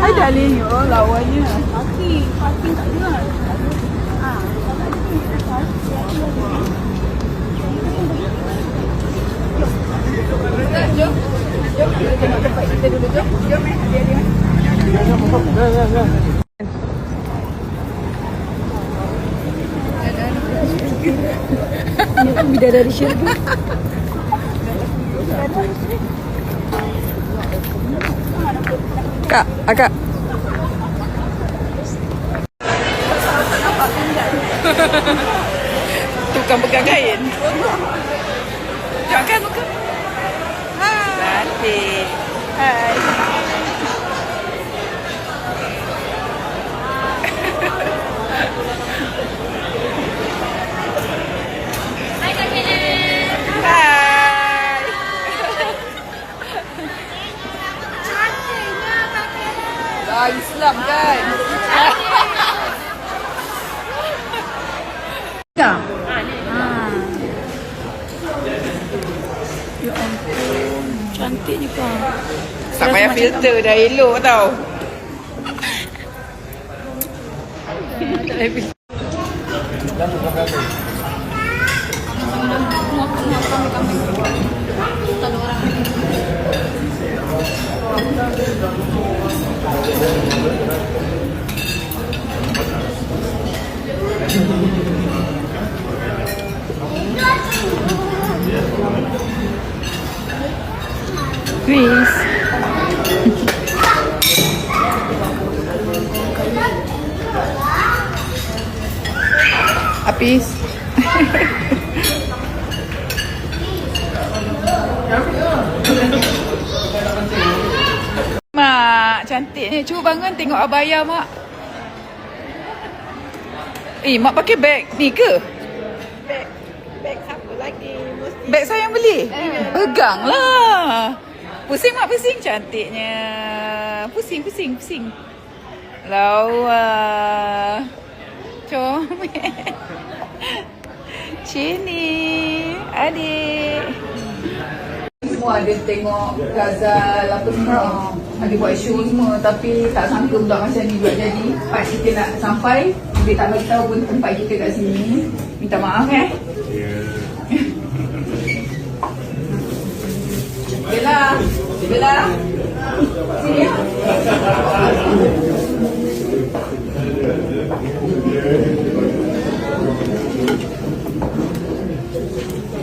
Hai darling, oh lawannya. Parking, parking tak ada kan? Ah, Jom, jom kita tengok tempat kita dulu jom. Jom eh, dia dia. Ini kan bidadari syurga. Kak, akak. Tukang pegang kain. Jangan muka. Hai. Cantik. Hai. Hai. Ah, Islam kan? Tak. Ah. Ya ampun, cantiknya kau. Tak payah filter dah elok tau. Tak payah filter. Chris. Apis. mak, cantik ni. Cuba bangun tengok abaya mak. Eh, mak pakai beg ni ke? Mesti. Beg saya yang beli? Peganglah. Pusing mak, pusing. Cantiknya. Pusing, pusing, pusing. Lawa. Comel. Cini. Adik. Semua ada tengok Gazal apa semua. Ada buat show semua tapi tak sangka pula macam ni buat jadi. Part kita nak sampai, dia tak bagi tahu pun tempat kita kat sini. Minta maaf eh. Bella. Bella. Sini ya.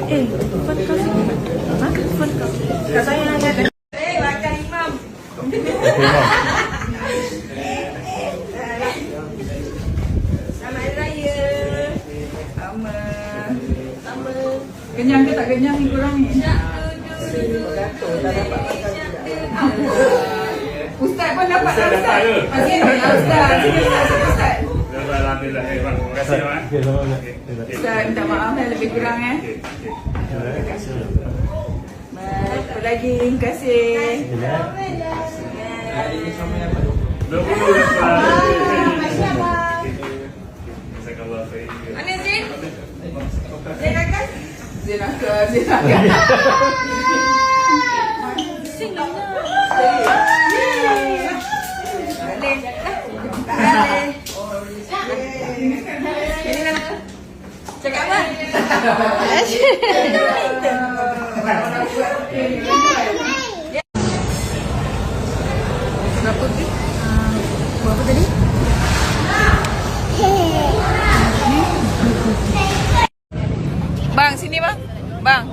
Eh, phone kau sini. Ha? Phone kau. Kau sayang ada. Eh, makan imam. Selamat Hari Raya. Sama. Sama. Kenyang ke tak kenyang ni korang ni? Beratur dah dapat makan. Ustaz pun dapat dah Ustaz. Masih ni ya Ustaz. Sini Ustaz, sini Ustaz. Alhamdulillah, eh, bang. Terima kasih. Ustaz minta maaf lah lebih kurang eh. Baik, apa lagi? Terima kasih. Dua puluh lepas. Jazakallah khair. Mana Zin? Zin akan? Zin akan, Zin akan. Bang, sini bang. Bang.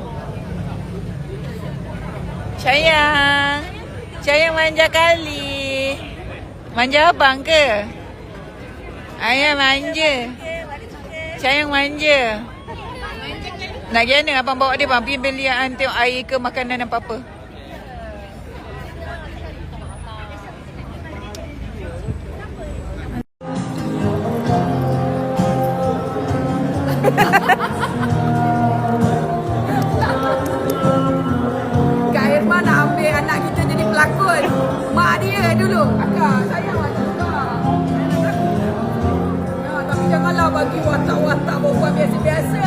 Sayang. Sayang manja kali. Manja abang ke? Ayah manja. Sayang manja. Nak gimana abang bawa dia bang? Pergi belian tengok air ke makanan apa-apa. Kak Irma nak ambil anak kita jadi pelakon. Mak dia dulu. Akak, sayang tu. Ya, tapi janganlah bagi watak-watak perempuan biasa-biasa.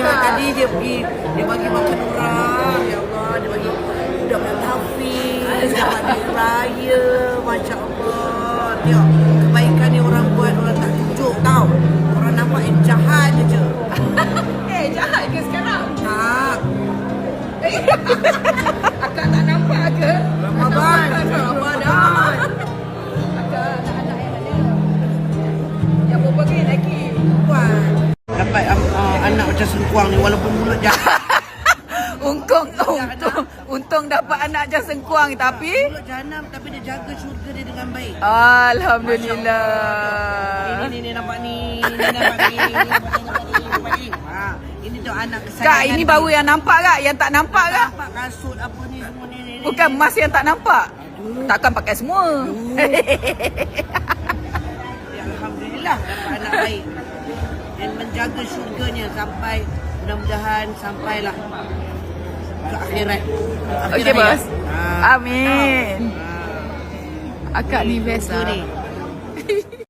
kecap. Tadi dia pergi Dia bagi makan orang Ya Allah Dia bagi Budak yang hafiz Dapat duit raya Masya Allah Tengok sengkuang ni Walaupun mulut jahat Untung, untung, untung dapat anak macam sengkuang tapi Mulut jahanam Tapi dia jaga syurga dia dengan baik Alhamdulillah. Ini ni ni nampak ni. Nampak nampak. Ha, ini tu anak kesayangan. Kak, ini baru yang nampak kak? Yang tak nampak kak? Nampak kasut apa ni semua ni. Bukan emas yang tak nampak. Takkan pakai semua. Alhamdulillah dapat anak baik. Yang menjaga syurganya sampai mudah-mudahan sampailah ke akhirat. Akhir Okey hayat. bos. Ha. Amin. Ha. Akak ni best lah. ni.